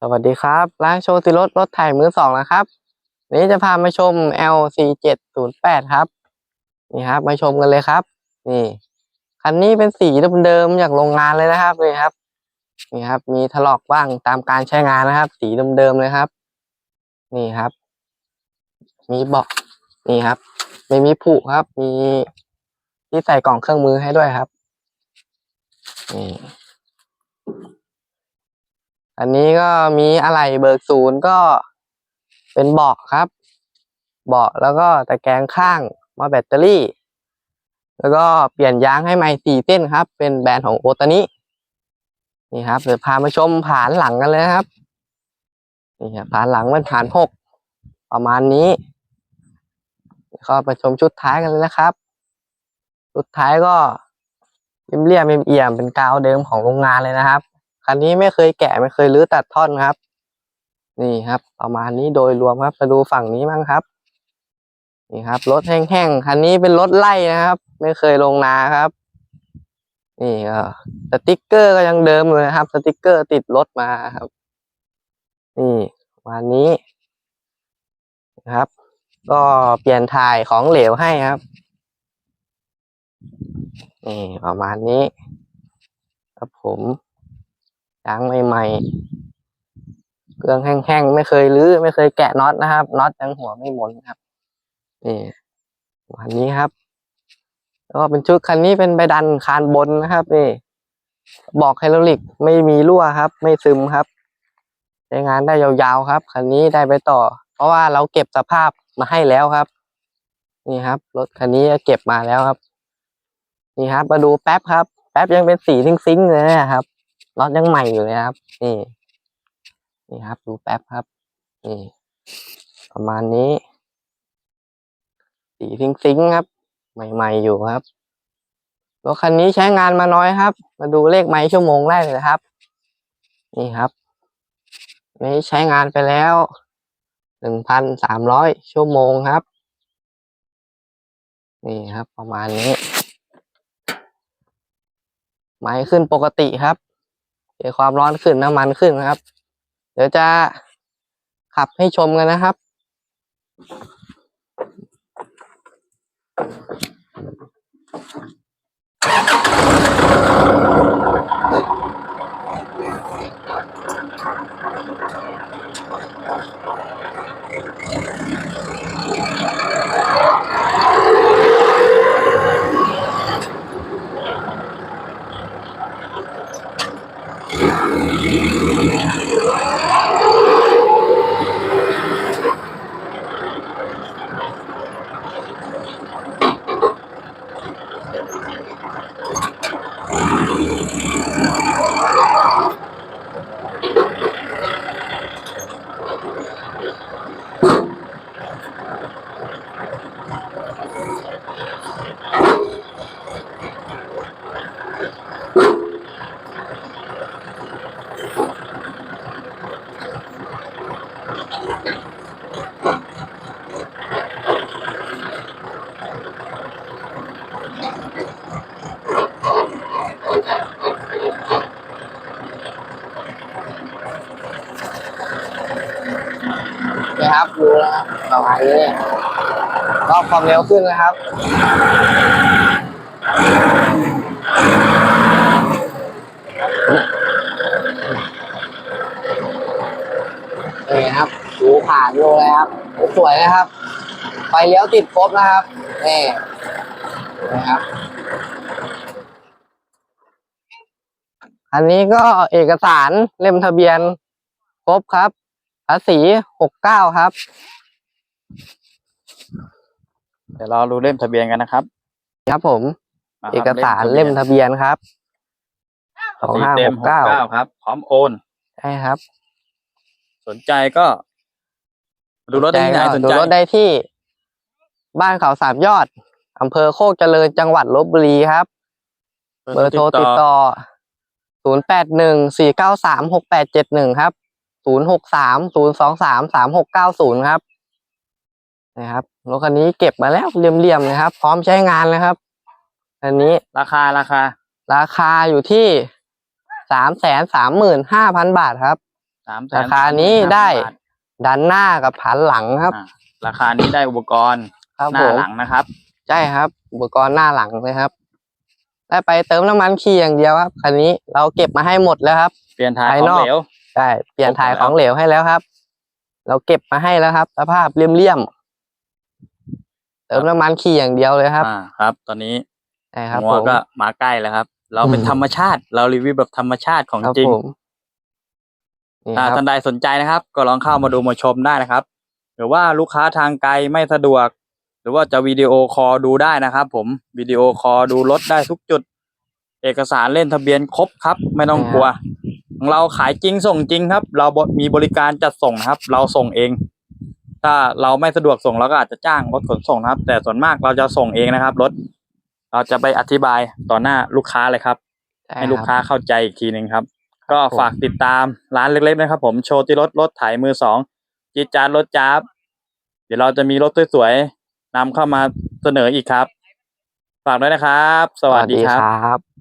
สวัสดีครับ ร้านโชติรถรถไถมือสองนะครับวันนี้จะพามาชม LC 7 0 8 ครับ นี่ครับ มาชมกันเลยครับ นี่คันนี้เป็นสีเดิมๆจากโรงงานเลยนะครับนี่ครับ นี่ครับ มีถลอกบ้างตามการใช้งานนะครับ สีเดิมๆเลยครับ นี่ครับ มีเบาะนี่ครับ ไม่มีผุครับ มีที่ใส่กล่องเครื่องมือให้ด้วยครับนี่ อันนี้ก็มีอะไหล่เบิกศูนย์ก็เป็นเบาะครับ เบาะแล้วก็ตะแกรงข้างมาแบตเตอรี่ แล้วก็เปลี่ยนยางให้ใหม่สี่เส้นครับ เป็นแบรนด์ของโอตานินี่ครับเดี๋ยวพามาชมผานหลังกันเลยครับนี่ครับผานหลังเป็นผานหกประมาณนี้ก็มาชมชุดท้ายกันเลยนะครับ ชุดท้ายก็เรียบๆเอี่ยมเป็นกาวเดิมของโรงงานเลยนะครับ คันนี้ไม่เคยแกะไม่เคยรื้อตัดท่อนครับ นี่ครับ ประมาณนี้โดยรวมครับมาดูฝั่งนี้บ้างครับ นี่ครับรถแห้งๆคันนี้เป็นรถไล่นะครับ ไม่เคยลงนาครับ นี่ก็สติกเกอร์ก็ยังเดิมเลยครับ สติกเกอร์ติดรถมาครับ นี่ประมาณนี้นะครับ ก็เปลี่ยนถ่ายของเหลวให้ครับนี่ประมาณนี้ ครับผม ยางใหม่ๆ เครื่องแห้งๆ ไม่เคยรื้อไม่เคยแกะน็อตนะครับน็อตยังหัวไม่หมุนครับนี่วันนี้ครับ แล้วก็เป็นชุดคันนี้เป็นใบดันคานบนนะครับนี่บอกไฮดรอลิกไม่มีรั่วครับ ไม่ซึมครับใช้งานได้ยาวๆครับ คันนี้ได้ไปต่อ เพราะว่าเราเก็บสภาพมาให้แล้วครับ นี่ครับ รถคันนี้เก็บมาแล้วครับ นี่ครับ มาดูแป๊บครับ แป๊บยังเป็นสีซิงๆเลยนะครับ รถยังใหม่อยู่เลยครับ นี่นี่ครับ ดูแป๊บครับ นี่ ประมาณนี้ สีซิงซิงครับ ใหม่ๆอยู่ครับรถคันนี้ใช้งานมาน้อยครับ มาดูเลขไม้ชั่วโมงได้เลยครับ นี่ครับนี้ใช้งานไปแล้วหนึ่งพันสามร้อยชั่วโมงครับ นี่ครับ ประมาณนี้ ไม้ขึ้นปกติครับ เดี๋ยวความร้อนขึ้นน้ำมันขึ้นนะครับ เดี๋ยวจะขับให้ชมกันนะครับ ครับดูนะครับประมาณนี้ก็ความเร็วขึ้นนะครับ นี่ครับดูผ่านดูเลยครับ สวยนะครับไฟเลี้ยวติดครบนะครับนี่นะครับอันนี้ก็เอกสารเล่มทะเบียนครบครับ ภาษีหกเก้าครับ เดี๋ยวเราดูเล่มทะเบียนกันนะครับครับผมมาคบเอกสารเล่มทะเบียนครับสภาองษีห้าเต็หมกหกเก้าเก้าครับ พร้อมโอน ใช่ครับสนใจก็ ดูรถได้ที่ไหนสนดูใจรถได้ที่ บ้านเขาสามยอดอำเภอโคกเจริญจังหวัดลบบุรีครับ เบอร์โทรติดต่อ 0 8 1 4 9 3 6 8 7 1 ครับ 0 6 3 0 2 3 3 6 9 0ครับนะครับรถคันนี้เก็บมาแล้วเรียมๆเลยครับ พร้อมใช้งานเลยครับอันนี้ราคาราคา ราคาอยู่ที่3 3 5 0 0 0บาทครับสามแสราคานี้ได้ด้านหน้ากับผันหลังครับ ราคานี้ได้อุปกรณ์ครับหผน้ามหลังนะครับ ใช่ครับ อุปกรณ์หน้าหลังเลยครับ ได้ไปเติมน้ำมันขี่อย่างเดียวครับคันนี้เราเก็บมาให้หมดแล้วครับ เปลี่ยนถ่ายภายขอนงอกเหลว ใช่เปลี่ยนถ่ายครบหมดแล้วของเหลวให้แล้วครับ เราเก็บมาให้แล้วครับ สภาพเลี่ยมๆเติมน้ำมันขี่อย่างเดียวเลยครับอ่าครับ ตอนนี้ใช่ครับหัวผมก็มาใกล้แล้วครับ เราเป็นอืมธรรมชาติ เรารีวิวแบบธรรมชาติของครับจริงผมนี่ถ้าครับท่านใดสนใจนะครับ ก็ลองเข้ามาดูมาชมได้นะครับ หรือว่าลูกค้าทางไกลไม่สะดวก หรือว่าจะวิดีโอคอลดูได้นะครับผมวิดีโอคอลดูรถได้ทุกจุด เอกสารเล่นทะเบียนครบครับ ไม่ต้องกลัว ของเราขายจริงส่งจริงครับ เรามีบริการจัดส่งนะครับ เราส่งเอง ถ้าเราไม่สะดวกส่งเราก็อาจจะจ้างรถขนส่งนะครับ แต่ส่วนมากเราจะส่งเองนะครับรถเราจะไปอธิบายต่อหน้าลูกค้าเลยครับช่ให้ลูกรับค้าเข้าใจอีกทีหนึ่งครับ ก็ผมฝากติดตามร้านเล็กๆนะครับ ผมโชติรถรถไถมือสองจีดจานรถจ้าบเดี๋ยวเราจะมีรถสวยๆนำเข้ามาเสนออีกครับ ฝากด้วยนะครับ สวัสดีครับครับ